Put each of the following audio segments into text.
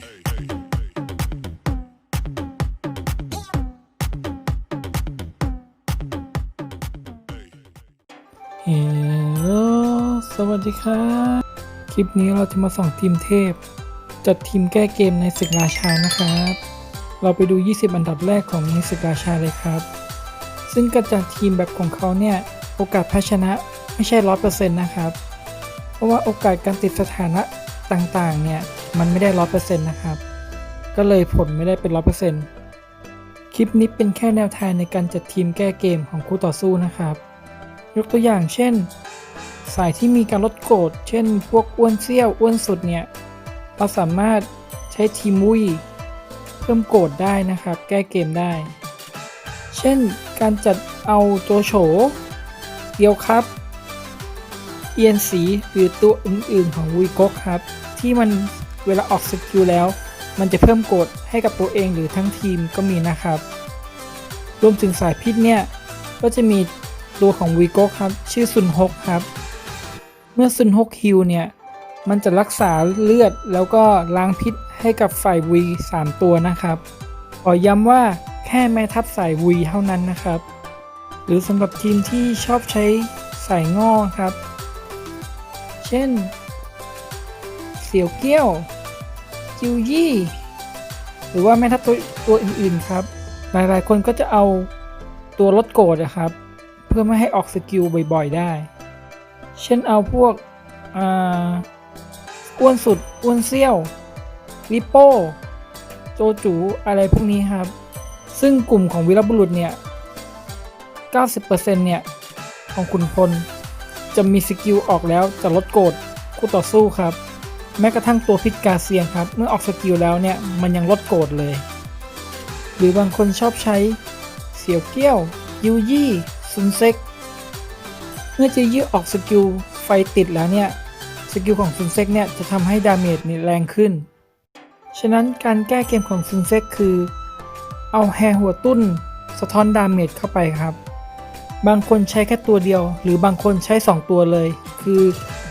เฮลโสวัสดีครับ คลิปนี้เราจะมาส่องทีมเทพ จัดทีมแก้เกมในศึกราชานะครับ เราไปดู 20 อันดับแรกของในศึกราชาเลยครับ ซึ่งการจัดทีมแบบของเขาเนี่ย โอกาสแพ้ชนะไม่ใช่ร้อยเปอร์เซ็นต์นะครับ เพราะว่าโอกาสการติดสถานะ ต่างๆ เนี่ย มันไม่ได้ร้อยเปอร์เซ็นต์นะครับ ก็เลยผลไม่ได้เป็นร้อยเปอร์เซ็นต์คลิปนี้เป็นแค่แนวทางในการจัดทีมแก้เกมของคู่ต่อสู้นะครับ ยกตัวอย่างเช่น สายที่มีการลดโกรธเช่น พวกอ้วนเซี่ยวอ้วนสุดเนี่ย เราสามารถใช้ทีมุยเพิ่มโกรธได้นะครับ แก้เกมได้ เช่นการจัดเอาโจโฉเดียวครับ เอียนสีหรือตัวอื่นๆของวุยก๊กครับ ที่มันเวลาออกสกิลแล้ว มันจะเพิ่มโกรธให้กับตัวเองหรือทั้งทีมก็มีนะครับ รวมถึงสายพิษเนี่ย ก็จะมีตัวของวีโก้ครับ ชื่อซุนฮกครับ เมื่อซุนฮกฮิวเนี่ย มันจะรักษาเลือดแล้วก็ล้างพิษให้กับฝ่ายวี3ตัวนะครับ ขอย้ำว่าแค่แม่ทัพสายวีเท่านั้นนะครับ หรือสำหรับทีมที่ชอบใช้สายง่อครับ เช่น เสี่ยวเกี้ยว จิวยี่ หรือว่าแม่ทัพตัวตัวอื่นๆครับ หลายๆคนก็จะเอาตัวลดโกรธนะครับ เพื่อไม่ให้ออกสกิลบ่อยๆได้ เช่นเอาพวกอ้วนสุด อ้วนเซี่ยวลิโป้ โจจู อะไรพวกนี้ครับ ซึ่งกลุ่มของวีรบุรุษเนี่ย 90%เนี่ย ของคุณพล จะมีสกิลออกแล้วจะลดโกรธคู่ต่อสู้ครับ แม้กระทั่งตัวพิษกาเซียนครับ เมื่อออกสกิลแล้วเนี่ยมันยังลดโกรธเลย หรือบางคนชอบใช้เสี่ยวเกี้ยว ยูยี่ซุนเซ็กเมื่อจะยื้อออกสกิลไฟติดแล้วเนี่ยสกิลของซุนเซ็กเนี่ยจะทำให้ดาเมจนี่แรงขึ้น ฉะนั้นการแก้เกมของซุนเซ็กคือ เอาแฮร์หัวตุ้น สะท้อนดาเมจเข้าไปครับ บางคนใช้แค่ตัวเดียว หรือบางคนใช้ 2 ตัวเลย คือ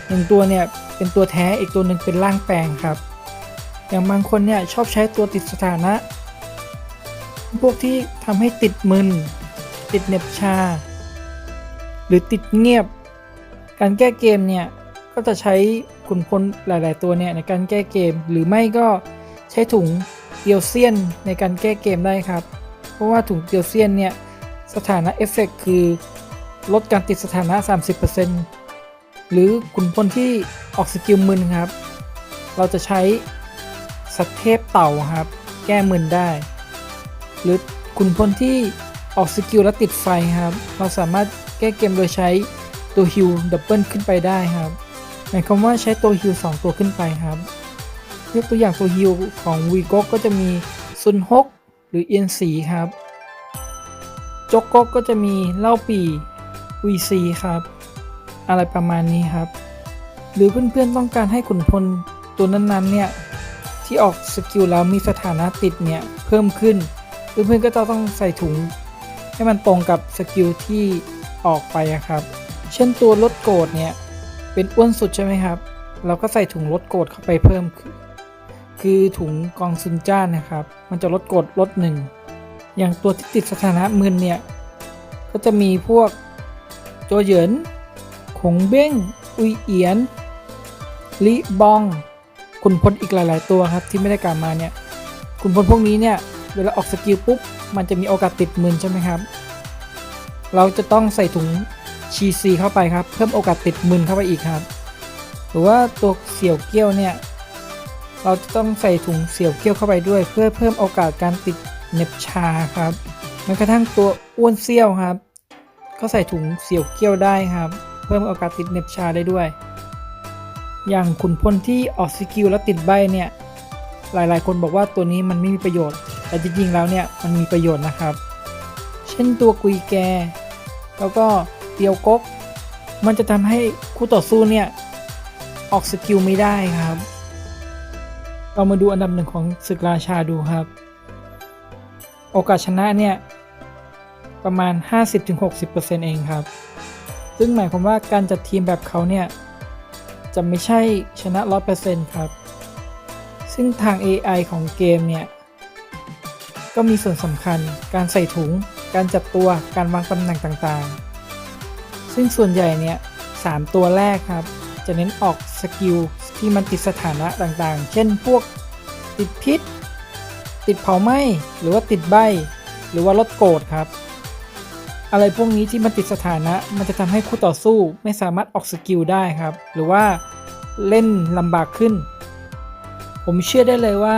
หนึ่งตัวเนี่ยเป็นตัวแท้อีกตัวหนึ่งเป็นร่างแปลงครับ อย่างบางคนเนี่ยชอบใช้ตัวติดสถานะ พวกที่ทำให้ติดมึน ติดเหน็บชา หรือติดเงียบ การแก้เกมเนี่ยก็จะใช้ขุนพลหลาย ๆ ตัวเนี่ยในการแก้เกม หรือไม่ก็ใช้ถุงเดียวเซียนในการแก้เกมได้ครับ เพราะว่าถุงเดียวเซียนเนี่ย สถานะเอฟเฟกคือ ลดการติดสถานะ 30%หรือขุนพลที่ออกสกิลมึนครับ เราจะใช้สัตเทพเต่าครับ แก้มึนได้ หรือขุนพลที่ออกสกิลแล้วติดไฟครับ เราสามารถแก้เกมโดยใช้ตัวฮิลดับเบิลขึ้นไปได้ครับหมายความว่าใช้ตัวฮิล2ตัวขึ้นไปครับยกตัวอย่างตัวฮิลของวีโกก็จะมีซุนฮกหรือเอียนสีครับ จกกกก็จะมีเล่าปีวีซีครับ อะไรประมาณนี้ครับ หรือเพื่อนๆต้องการให้ขุนพลตัวนั้นๆเนี่ยที่ออกสกิลแล้วมีสถานะติดเนี่ยเพิ่มขึ้น เพื่อนๆก็จะต้องใส่ถุง ให้มันตรงกับสกิลที่ออกไปครับ เช่นตัวลดโกรธเนี่ยเป็นอ้วนสุดใช่ไหมครับ เราก็ใส่ถุงลดโกรธเข้าไปเพิ่ม คือคือถุงกองซุนจ้านนะครับ มันจะลดโกรธลดหนึ่ง อย่างตัวที่ติดสถานะมึนเนี่ย ก็จะมีพวกโจเหยินขงเบ้ง อุยเอียนลิบองขุนพลอีกหลาย ๆ ตัวครับที่ไม่ได้กล่าวมาเนี่ยขุนพลพวกนี้เนี่ย เวลาออกสกิลปุ๊บ มันจะมีโอกาสติดมึนใช่ไหมครับ เราจะต้องใส่ถุงชีซีเข้าไปครับ เพิ่มโอกาสติดมึนเข้าไปอีกครับ หรือว่าตัวเสี่ยวเกี้ยวเนี่ย เราจะต้องใส่ถุงเสี่ยวเกี้ยวเข้าไปด้วย เพื่อเพิ่มโอกาสการติด เน็บชาครับแม้กระทั่งตัวอ้วนเซี่ยวครับ ก็ใส่ถุงเสี่ยวเกี้ยวได้ครับ เพิ่มโอกาสติดเน็บชาได้ด้วย อย่างขุนพลที่ออกสกิลแล้วติดใบเนี่ย หลายๆ คนบอกว่าตัวนี้มันไม่มีประโยชน์ แต่จริงๆแล้วเนี่ยมันมีประโยชน์นะครับ เช่นตัวกุยแก แล้วก็เตียวกก มันจะทำให้คู่ต่อสู้เนี่ยออกสกิลไม่ได้ครับ เรามาดูอันดับหนึ่งของศึกราชาดูครับ โอกาสชนะเนี่ย ประมาณ 50-60%เองครับ ซึ่งหมายความว่าการจัดทีมแบบเขาเนี่ย จะไม่ใช่ชนะ 100%ครับ ซึ่งทาง AI ของเกมเนี่ย ก็มีส่วนสำคัญการใส่ถุง การจับตัวการวางตำแหน่งต่างๆ ซึ่งส่วนใหญ่เนี่ยสามตัวแรกครับ จะเน้นออกสกิลที่มันติดสถานะต่างๆ เช่นพวกติดพิษ ติดเผาไหม้หรือว่าติดใบ หรือว่าลดโกรธครับ อะไรพวกนี้ที่มันติดสถานะมันจะทำให้คู่ต่อสู้ไม่สามารถออกสกิลได้ครับ หรือว่าเล่นลำบากขึ้น ผมเชื่อได้เลยว่า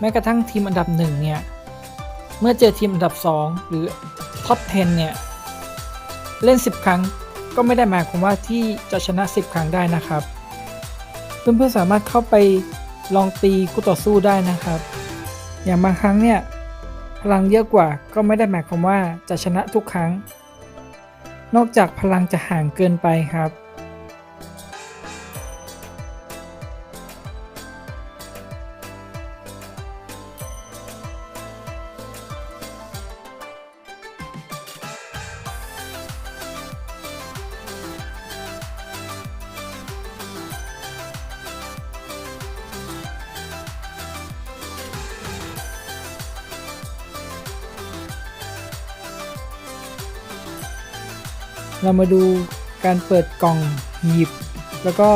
แม้กระทั่งทีมอันดับหนึ่งเนี่ย เมื่อเจอทีมอันดับ 2 หรือท็อป 10 เนี่ย เล่น 10 ครั้งก็ไม่ได้หมายความว่าที่จะชนะ 10 ครั้งได้นะครับ เพื่อนๆสามารถเข้าไปลองตีคู่ต่อสู้ได้นะครับ อย่างบางครั้งเนี่ยพลังเยอะกว่าก็ไม่ได้หมายความว่าจะชนะทุกครั้ง นอกจากพลังจะห่างเกินไปครับ เรามาดูการเปิดกล่องหีบ แล้วก็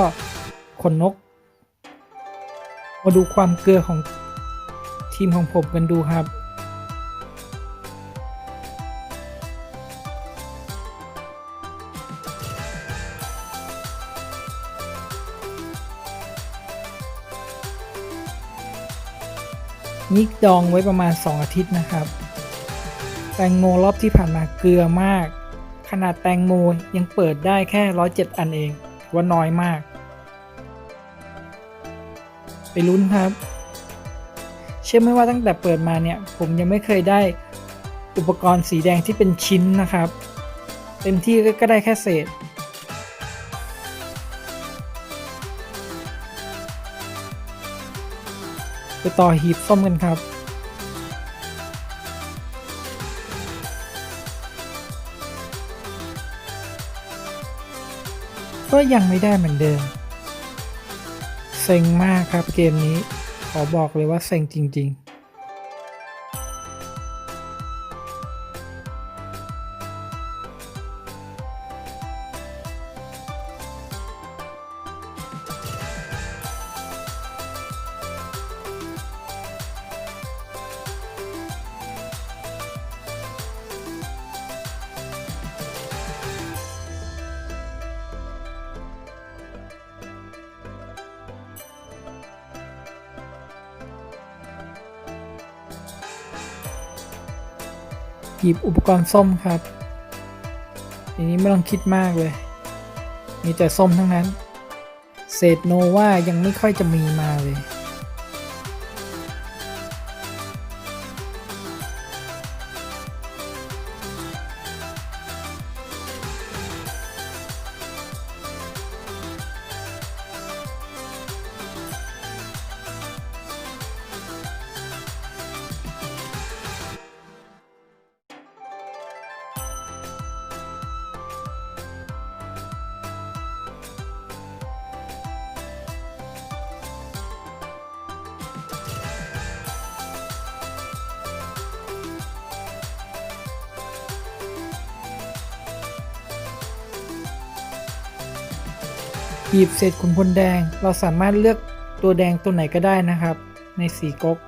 ขนนก มาดูความเกลือของทีมของผมกันดูครับ นิกดองไว้ประมาณ 2 อาทิตย์นะครับ แตงโมรอบที่ผ่านมาเกลือมาก ขนาดแตงโมยังเปิดได้แค่ 107 อันเองว่าน้อยมาก ไปลุ้นครับ เชื่อไหมว่าตั้งแต่เปิดมาเนี่ย ผมยังไม่เคยได้อุปกรณ์สีแดงที่เป็นชิ้นนะครับ เต็มที่ก็ได้แค่เศษไปต่อหีบส้มกันครับ ก็ยังไม่ได้เหมือนเดิม เซ็งมากครับเกมนี้ ขอบอกเลยว่าเซ็งจริง ๆ หยิบอุปกรณ์ส้มครับทีนี้ไม่ต้องคิดมากเลย มีแต่ส้มทั้งนั้น เศษโนวายังไม่ค่อยจะมีมาเลย หยิบเศษขุนพลแดง เราสามารถเลือกตัวแดงตัวไหนก็ได้นะครับ ในสีก๊ก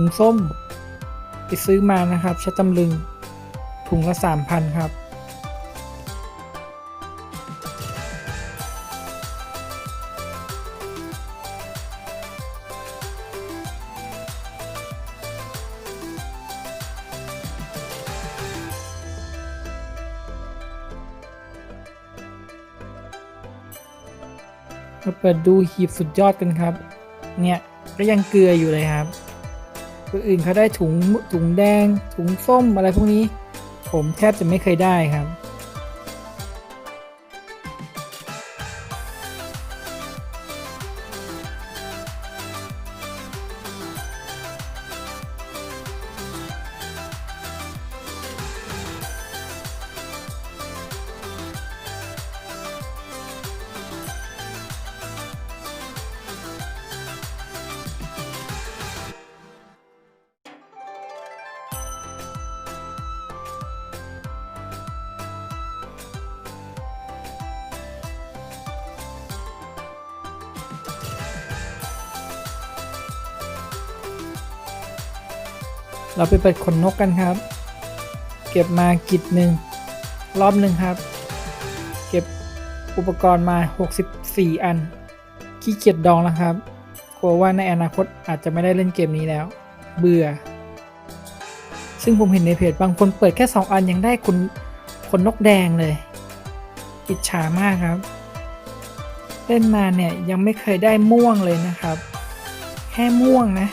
ถุงส้ม ไปซื้อมานะครับชะตำลึง ถุงละ 3,000 ครับ มาเปิดดูหีบสุดยอดกันครับ เนี่ยก็ยังเกลืออยู่เลยครับ คนอื่นเขาได้ถุงถุงแดง ถุงส้มอะไรพวกนี้ ผมแทบจะไม่เคยได้ครับ เราไปเปิดขนนกกันครับ เก็บมากิจหนึ่งรอบหนึ่งครับ เก็บอุปกรณ์มา 64 อัน ขี้เกียจดองแล้วครับ กลัวว่าในอนาคตอาจจะไม่ได้เล่นเกมนี้แล้ว เบื่อ ซึ่งผมเห็นในเพจบางคนเปิดแค่ 2 อันยังได้ขนขนนกแดงเลย อิจฉามากครับ เล่นมาเนี่ยยังไม่เคยได้ม่วงเลยนะครับ แค่ม่วงนะ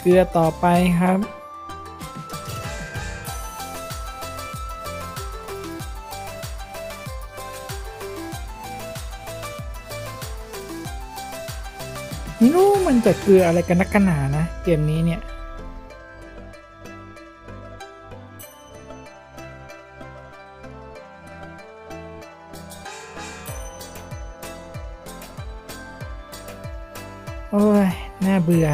เกลือต่อไปครับ ไม่รู้มันจะเกลืออะไรกันนักกันหนานะเกมนี้เนี่ยโอ้ย น่าเบื่อ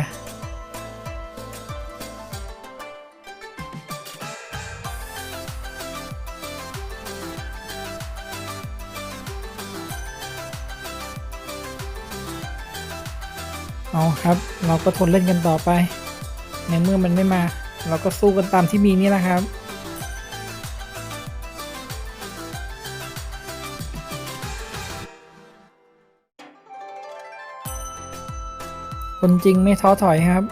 ครับ เราก็ทนเล่นกันต่อไป ในเมื่อมันไม่มา เราก็สู้กันตามที่มีนี่แหละครับ คนจริงไม่ท้อถอยครับ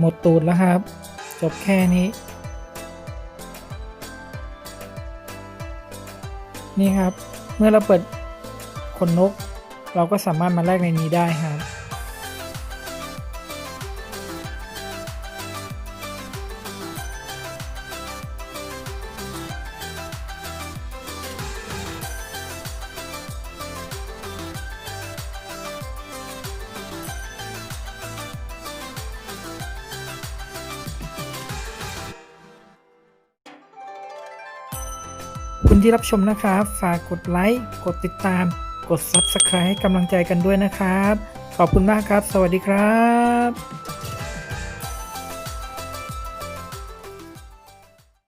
หมดตูดแล้วครับ จบแค่นี้ นี่ครับ เมื่อเราเปิดขนนก เราก็สามารถมาแลกในนี้ได้ครับ คุณที่รับชมนะครับ ฝากกดไลค์ กดติดตาม กด Subscribe ให้กำลังใจกันด้วยนะครับ ขอบคุณมากครับ สวัสดีครับ